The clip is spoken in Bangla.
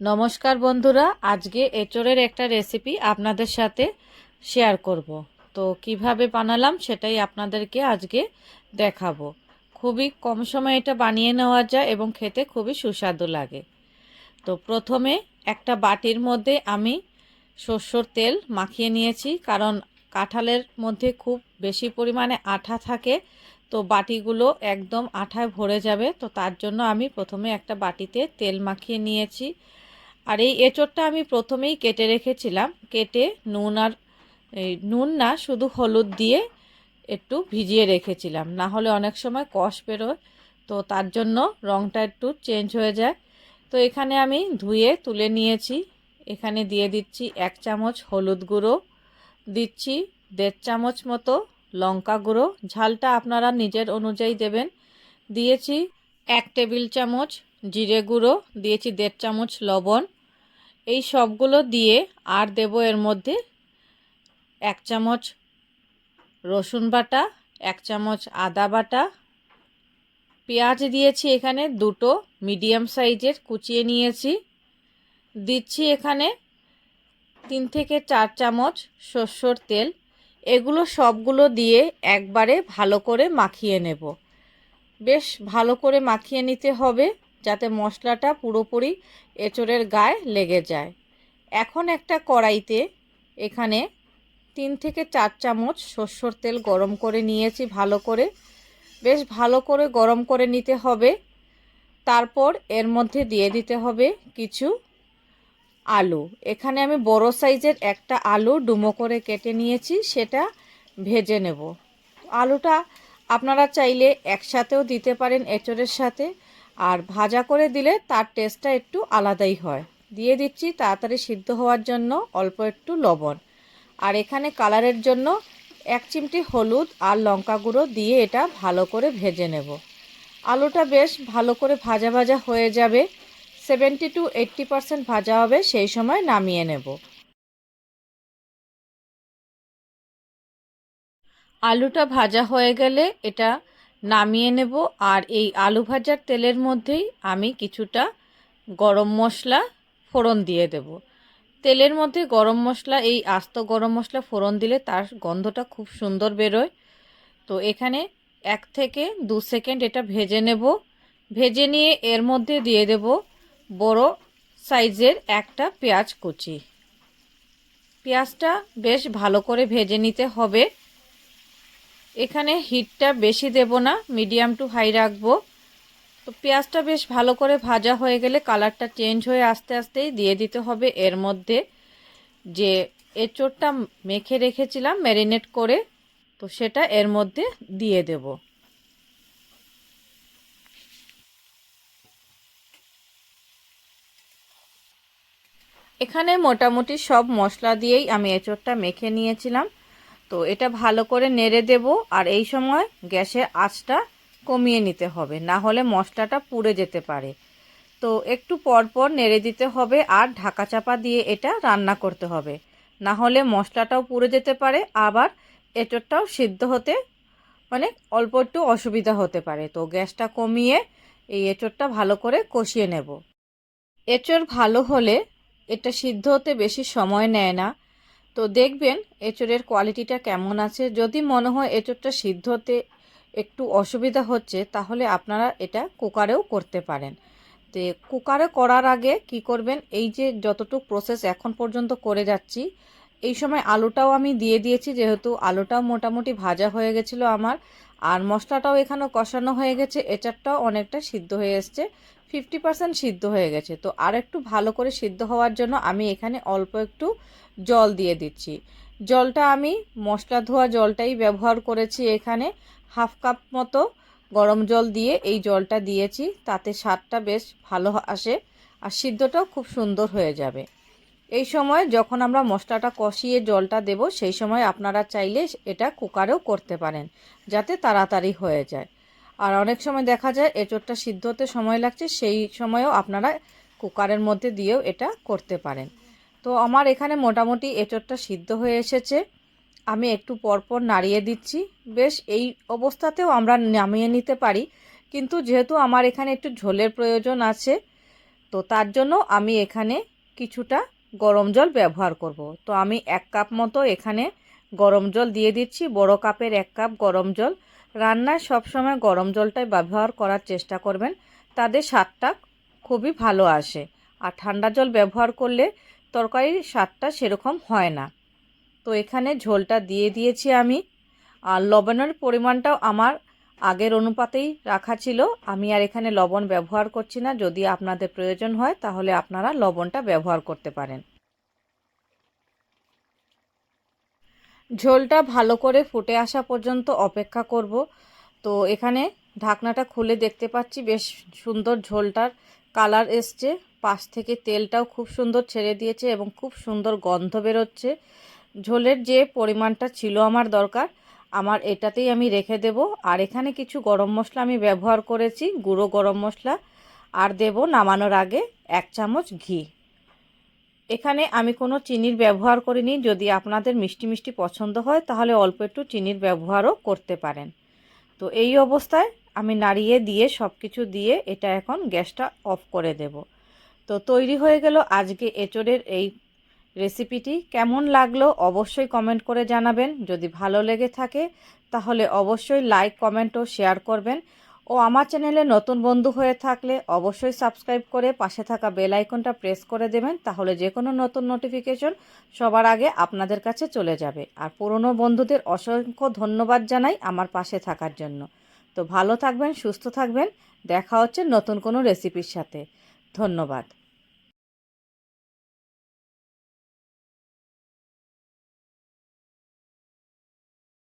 নমস্কার বন্ধুরা, আজকে এঁচড়ের একটা রেসিপি আপনাদের সাথে শেয়ার করব। তো কীভাবে বানালাম সেটাই আপনাদেরকে আজকে দেখাবো। খুবই কম সময়ে এটা বানিয়ে নেওয়া যায় এবং খেতে খুবই সুস্বাদু লাগে। তো প্রথমে একটা বাটির মধ্যে আমি সর্ষের তেল মাখিয়ে নিয়েছি, কারণ কাঁঠালের মধ্যে খুব বেশি পরিমাণে আঠা থাকে, তো বাটিগুলো একদম আঠায় ভরে যাবে। তো তার জন্য আমি প্রথমে একটা বাটিতে তেল মাখিয়ে নিয়েছি। আর এই এঁচড়টা আমি প্রথমেই কেটে রেখেছিলাম। কেটে নুন আর নুন না, শুধু হলুদ দিয়ে একটু ভিজিয়ে রেখেছিলাম। না হলে অনেক সময় কষ বেরোয়, তো তার জন্য রঙটা একটু চেঞ্জ হয়ে যায়। তো এখানে আমি ধুয়ে তুলে নিয়েছি। এখানে দিয়ে দিচ্ছি এক চামচ হলুদ গুঁড়ো, দিচ্ছি দেড় চামচ মতো লঙ্কা গুঁড়ো। ঝালটা আপনারা নিজের অনুযায়ী দেবেন। দিয়েছি এক টেবিল চামচ জিরে গুঁড়ো, দিয়েছি দেড় চামচ লবণ। এই সবগুলো দিয়ে আর দেব এর মধ্যে এক চামচ রসুন বাটা, এক চামচ আদা বাটা। পেঁয়াজ দিয়েছি এখানে দুটো, মিডিয়াম সাইজের কুচিয়ে নিয়েছি। দিচ্ছি এখানে তিন থেকে চার চামচ সর্ষের তেল। এগুলো সবগুলো দিয়ে একবারে ভালো করে মাখিয়ে নেব। বেশ ভালো করে মাখিয়ে নিতে হবে। যাতে মশলাটা পুরোপুরি এঁচড়ের গায়ে লেগে যায়। এখন একটা কড়াইতে এখানে তিন থেকে চার চামচ সর্ষের তেল গরম করে নিয়েছি ভালো করে। বেশ ভালো করে গরম করে নিতে হবে। তারপর এর মধ্যে দিয়ে দিতে হবে কিছু আলু। এখানে আমি বড় সাইজের একটা আলু ডুমো করে কেটে নিয়েছি, সেটা ভেজে নেব। আলুটা আপনারা চাইলে একসাথেও দিতে পারেন এঁচড়ের সাথে। আর ভাজা করে দিলে তার টেস্টটা একটু আলাদাই হয়। দিয়ে দিচ্ছি তাড়াতাড়ি সিদ্ধ হওয়ার জন্য অল্প একটু লবণ। আর এখানে কালারের জন্য এক চিমটি হলুদ আর লঙ্কা গুঁড়ো দিয়ে এটা ভালো করে ভেজে নেব। আলুটা বেশ ভালো করে ভাজা ভাজা হয়ে যাবে। সেভেন্টি টু এইট্টি পারসেন্ট ভাজা হবে, সেই সময় নামিয়ে নেব। আলুটা ভাজা হয়ে গেলে এটা নামিয়ে নেব আর এই আলু ভাজার তেলের মধ্যেই আমি কিছুটা গরম মশলা ফোড়ন দিয়ে দেব। তেলের মধ্যে গরম মশলা, এই আস্ত গরম মশলা ফোড়ন দিলে তার গন্ধটা খুব সুন্দর বেরোয়। তো এখানে এক থেকে দু সেকেন্ড এটা ভেজে নেব। ভেজে নিয়ে এর মধ্যে দিয়ে দেব বড় সাইজের একটা পেঁয়াজ কুচি। পেঁয়াজটা বেশ ভালো করে ভেজে নিতে হবে। এখানে হিটটা বেশি দেব না, মিডিয়াম টু হাই রাখব। তো পেঁয়াজটা বেশ ভালো করে ভাজা হয়ে গেলে কালারটা চেঞ্জ হয়ে আস্তে আস্তেই দিয়ে দিতে হবে এর মধ্যে। যে এঁচোড়টা মেখে রেখেছিলাম, ম্যারিনেট করে, তো সেটা এর মধ্যে দিয়ে দেব। এখানে মোটামুটি সব মশলা দিয়েই আমি এঁচোড়টা মেখে নিয়েছিলাম। তো এটা ভালো করে নেড়ে দেব আর এই সময় গ্যাসের আঁচটা কমিয়ে নিতে হবে, না হলে মশলাটা পুড়ে যেতে পারে। তো একটু পরপর নেড়ে দিতে হবে আর ঢাকা চাপা দিয়ে এটা রান্না করতে হবে, না হলে মশলাটাও পুড়ে যেতে পারে, আবার এঁচড়টাও সিদ্ধ হতে মানে অল্প একটু অসুবিধা হতে পারে। তো গ্যাসটা কমিয়ে এই এঁচড়টা ভালো করে কষিয়ে নেব। এঁচড় ভালো হলে এটা সিদ্ধ হতে বেশি সময় নেয় না তো দেখবেন এঁচড়ের কোয়ালিটিটা কেমন আছে। যদি মনে হয় এঁচড়টা সিদ্ধ হতে একটু অসুবিধা হচ্ছে, তাহলে আপনারা এটা কুকারেও করতে পারেন। তো কুকারে করার আগে কি করবেন, এই যে যতটুকু প্রসেস এখন পর্যন্ত করে যাচ্ছি, এই সময় আলুটাও আমি দিয়ে দিয়েছি, যেহেতু আলুটাও মোটামুটি ভাজা হয়ে গেছিল আমার, আর মশলাটাও এখানে কষানো হয়ে গেছে এচারটাও অনেকটা সিদ্ধ হয়ে এসছে। ফিফটি পার্সেন্ট সিদ্ধ হয়ে গেছে। তো আর একটু ভালো করে সিদ্ধ হওয়ার জন্য আমি এখানে অল্প একটু জল দিয়ে দিচ্ছি। জলটা আমি মশলা ধোয়া জলটাই ব্যবহার করেছি এখানে। হাফ কাপ মতো গরম জল দিয়ে এই জলটা দিয়েছি, তাতে স্বাদটা বেশ ভালো আসে আর সিদ্ধটাও খুব সুন্দর হয়ে যাবে। এই সময় যখন আমরা মশলাটা কষিয়ে জলটা দেব, সেই সময় আপনারা চাইলে এটা কুকারেও করতে পারেন, যাতে তাড়াতাড়ি হয়ে যায়। আর অনেক সময় দেখা যায় এঁচোড়টা সিদ্ধ হতে সময় লাগছে, সেই সময়ও আপনারা কুকারের মধ্যে দিয়েও এটা করতে পারেন। তো আমার এখানে মোটামুটি এঁচোড়টা সিদ্ধ হয়ে এসেছে। আমি একটু পরপর নাড়িয়ে দিচ্ছি। বেশ, এই অবস্থাতেও আমরা নামিয়ে নিতে পারি। কিন্তু যেহেতু আমার এখানে একটু ঝোলের প্রয়োজন আছে, তো তার জন্য আমি এখানে কিছুটা গরম জল ব্যবহার করব। তো আমি এক কাপ মতো এখানে গরম জল দিয়ে দিচ্ছি। বড় কাপের এক কাপ গরম জল। রান্নায় সবসময় গরম জলটাই ব্যবহার করার চেষ্টা করবেন। তাদের স্বাদটা খুবই ভালো আসে। আর ঠান্ডা জল ব্যবহার করলে তরকারির স্বাদটা সেরকম হয় না। তো এখানে ঝোলটা দিয়ে দিয়েছি আমি। আর লবণের পরিমাণটাও আমার আগের অনুপাতেই রাখা ছিল। আমি আর এখানে লবণ ব্যবহার করছি না। যদি আপনাদের প্রয়োজন হয়, তাহলে আপনারা লবণটা ব্যবহার করতে পারেন। ঝোলটা ভালো করে ফুটে আসা পর্যন্ত অপেক্ষা করব। তো এখানে ঢাকনাটা খুলে দেখতে পাচ্ছি, বেশ সুন্দর ঝোলটার কালার এসছে। পাশ থেকে তেলটাও খুব সুন্দর ছেড়ে দিয়েছে এবং খুব সুন্দর গন্ধ বেরোচ্ছে। ঝোলের যে পরিমাণটা ছিল আমার দরকার, আমার এটাতেই আমি রেখে দেব। আর এখানে কিছু গরম মশলা আমি ব্যবহার করেছি, গুঁড়ো গরম মশলা। আর দেব নামানোর আগে এক চামচ ঘি। এখানে আমি কোনো চিনির ব্যবহার করিনি। যদি আপনাদের মিষ্টি মিষ্টি পছন্দ হয়, তাহলে অল্প একটু চিনির ব্যবহারও করতে পারেন। তো এই অবস্থায় আমি নাড়িয়ে দিয়ে সব কিছু দিয়ে এটা এখন গ্যাসটা অফ করে দেব। তো তৈরি হয়ে গেল আজকে এঁচড়ের এই রেসিপিটি। কেমন লাগল অবশ্যই কমেন্ট করে জানাবেন। যদি ভালো লেগে থাকে, তাহলে অবশ্যই লাইক, কমেন্ট ও শেয়ার করবেন। ও আমার চ্যানেলে নতুন বন্ধু হয়ে থাকলে অবশ্যই সাবস্ক্রাইব করে পাশে থাকা বেল আইকনটা প্রেস করে দেবেন, তাহলে যে কোনো নতুন নোটিফিকেশন সবার আগে আপনাদের কাছে চলে যাবে। আর পুরনো বন্ধুদের অসংখ্য ধন্যবাদ জানাই আমার পাশে থাকার জন্য। তো ভালো থাকবেন, সুস্থ থাকবেন, দেখা হচ্ছে নতুন কোনো রেসিপির সাথে। ধন্যবাদ।